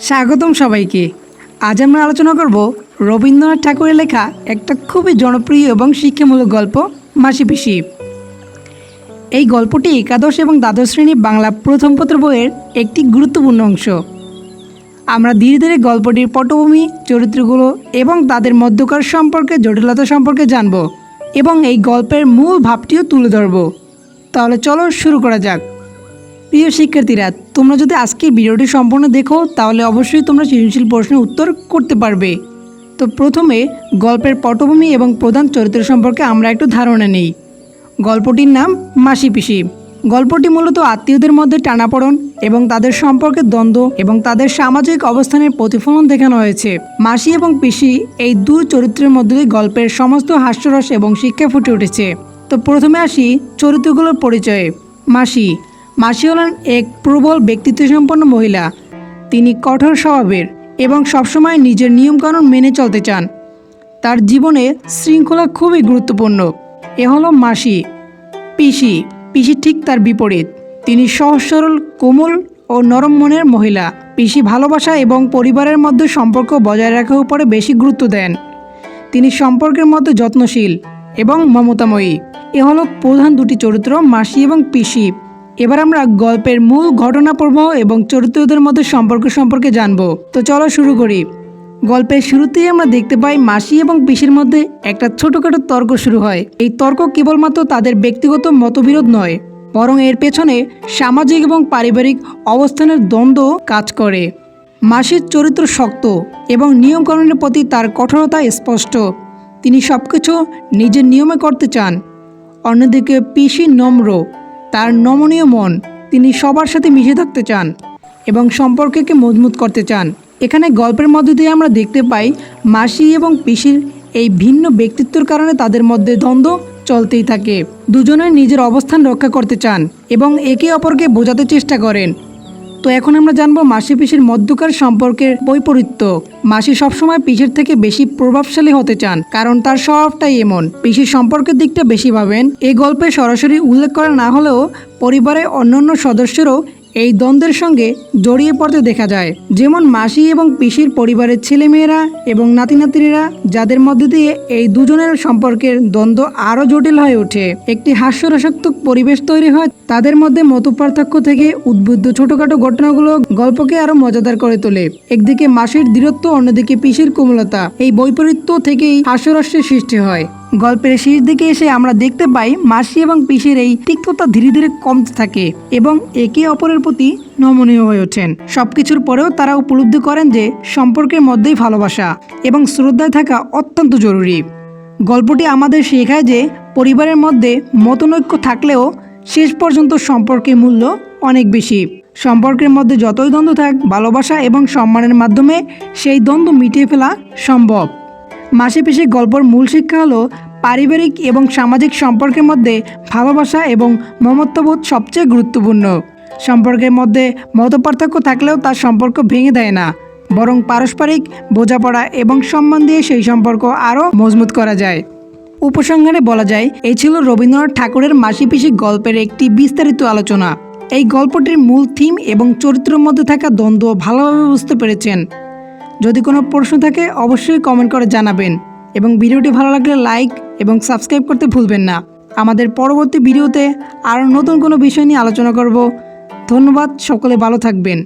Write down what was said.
স্বাগতম সবাইকে। আজ আমরা আলোচনা করব রবীন্দ্রনাথ ঠাকুরের লেখা একটা খুবই জনপ্রিয় এবং শিক্ষামূলক গল্প, মাসি পিসি। এই গল্পটি একাদশ এবং দ্বাদশ শ্রেণি বাংলা প্রথম পত্র বইয়ের একটি গুরুত্বপূর্ণ অংশ। আমরা ধীরে ধীরে গল্পটির পটভূমি, চরিত্রগুলো এবং তাদের মধ্যকার সম্পর্কে, জটিলতা সম্পর্কে জানব এবং এই গল্পের মূল ভাবটিও তুলে ধরব। তাহলে চলো শুরু করা যাক। প্রিয় শিক্ষার্থীরা, তোমরা যদি আজকের ভিডিওটি সম্পূর্ণ দেখো, তাহলে অবশ্যই তোমরা সৃজনশীল প্রশ্নের উত্তর করতে পারবে। তো প্রথমে গল্পের পটভূমি এবং প্রধান চরিত্র সম্পর্কে আমরা একটু ধারণা নেই। গল্পটির নাম মাসি পিসি। গল্পটি মূলত আত্মীয়দের মধ্যে টানাপড়ন এবং তাদের সম্পর্কে দ্বন্দ্ব এবং তাদের সামাজিক অবস্থানের প্রতিফলন দেখানো হয়েছে। মাসি এবং পিসি এই দুই চরিত্রের মধ্যে দিয়ে গল্পের সমস্ত হাস্যরস এবং শিক্ষা ফুটে উঠেছে। তো প্রথমে আসি চরিত্রগুলোর পরিচয়ে। মাসি মাসি হলেন এক প্রবল ব্যক্তিত্বসম্পন্ন মহিলা। তিনি কঠোর স্বভাবের এবং সবসময় নিজের নিয়মকানুন মেনে চলতে চান। তার জীবনে শৃঙ্খলা খুবই গুরুত্বপূর্ণ। এ হলো মাসি। পিসি। পিসি ঠিক তার বিপরীত। তিনি সহজ সরল কোমল ও নরম মনের মহিলা। পিসি ভালোবাসা এবং পরিবারের মধ্যে সম্পর্ক বজায় রাখার উপরে বেশি গুরুত্ব দেন। তিনি সম্পর্কের মধ্যে যত্নশীল এবং মমতাময়ী। এ হলো প্রধান দুটি চরিত্র মাসি এবং পিসি। এবার আমরা গল্পের মূল ঘটনা প্রবাহ এবং চরিত্রদের মধ্যে সম্পর্ক সম্পর্কে জানব। তো চলো শুরু করি। গল্পের শুরুতেই আমরা দেখতে পাই মাসি এবং পিসির মধ্যে একটা ছোটোখাটো তর্ক শুরু হয়। এই তর্ক কেবলমাত্র তাদের ব্যক্তিগত মতবিরোধ নয়, বরং এর পেছনে সামাজিক এবং পারিবারিক অবস্থানের দ্বন্দ্ব কাজ করে। মাসির চরিত্র শক্ত এবং নিয়মকানুনের প্রতি তার কঠোরতা স্পষ্ট। তিনি সব কিছু নিজের নিয়মে করতে চান। অন্যদিকে পিসি নম্র তার নমনীয় মন, তিনি সবার সাথে মিশে থাকতে চান এবং সম্পর্ককে মজবুত করতে চান। এখানে গল্পের মধ্য দিয়ে আমরা দেখতে পাই, মাসি এবং পিসির এই ভিন্ন ব্যক্তিত্বের কারণে তাদের মধ্যে দ্বন্দ্ব চলতেই থাকে। দুজনে নিজের অবস্থান রক্ষা করতে চান এবং একে অপরকে বোঝাতে চেষ্টা করেন। তো এখন আমরা জানব মাসি পিসির মধ্যকার সম্পর্কের বৈপরীত্য। মাসি সবসময় পিসির থেকে বেশি প্রভাবশালী হতে চান, কারণ তার স্বভাবটাই এমন। পিসির সম্পর্কের দিকটা বেশি ভাবেন। এই গল্পে সরাসরি উল্লেখ করা না হলেও পরিবারের অন্যান্য সদস্যরাও এই দ্বন্দ্বের সঙ্গে জড়িয়ে পড়তে দেখা যায়। যেমন মাসি এবং পিসির পরিবারের ছেলেমেয়েরা এবং নাতি নাতিরা যাদের মধ্যে দিয়ে এই দুজনের সম্পর্কের দ্বন্দ্ব আরও জটিল হয়ে ওঠে। একটি হাস্যরসাত্মক পরিবেশ তৈরি হয়, তাদের মধ্যে মত পার্থক্য থেকে উদ্বুদ্ধ ছোটখাটো ঘটনাগুলো গল্পকে আরও মজাদার করে তোলে। একদিকে মাসির দৃঢ়ত্ব, অন্যদিকে পিসির কোমলতা। এই বৈপরীত্য থেকেই হাস্যরস্যের সৃষ্টি হয়। গল্পের শেষ দিকে এসে আমরা দেখতে পাই মাসি এবং পিসির এই তিক্ততা ধীরে ধীরে কমতে থাকে এবং একে অপরের প্রতি নমনীয় হয়ে ওঠেন। সবকিছুর পরেও তারা উপলব্ধি করেন যে সম্পর্কের মধ্যেই ভালোবাসা এবং শ্রদ্ধায় থাকা অত্যন্ত জরুরি। গল্পটি আমাদের শেখায় যে পরিবারের মধ্যে মতনৈক্য থাকলেও শেষ পর্যন্ত সম্পর্কের মূল্য অনেক বেশি। সম্পর্কের মধ্যে যতই দ্বন্দ্ব থাক, ভালোবাসা এবং সম্মানের মাধ্যমে সেই দ্বন্দ্ব মিটিয়ে ফেলা সম্ভব। মাসে পিসে গল্পর মূল শিক্ষা হলো পারিবারিক এবং সামাজিক সম্পর্কের মধ্যে ভালোবাসা এবং মমত্ববোধ সবচেয়ে গুরুত্বপূর্ণ। সম্পর্কের মধ্যে মতপার্থক্য থাকলেও তার সম্পর্ক ভেঙে দেয় না, বরং পারস্পরিক বোঝাপড়া এবং সম্মান দিয়ে সেই সম্পর্ক আরও মজবুত করা যায়। উপসংহারে বলা যায়, এই ছিল রবীন্দ্রনাথ ঠাকুরের মাসি পিসি গল্পের একটি বিস্তারিত আলোচনা। এই গল্পটির মূল থিম এবং চরিত্রের মধ্যে থাকা দ্বন্দ্ব ভালোভাবে বুঝতে পেরেছেন। যদি কোনো প্রশ্ন থাকে, অবশ্যই কমেন্ট করে জানাবেন। এবং ভিডিওটি ভালো লাগলে লাইক এবং সাবস্ক্রাইব করতে ভুলবেন না। আমাদের পরবর্তী ভিডিওতে আরও নতুন কোনো বিষয় নিয়ে আলোচনা করব। ধন্যবাদ, সকলে ভালো থাকবেন।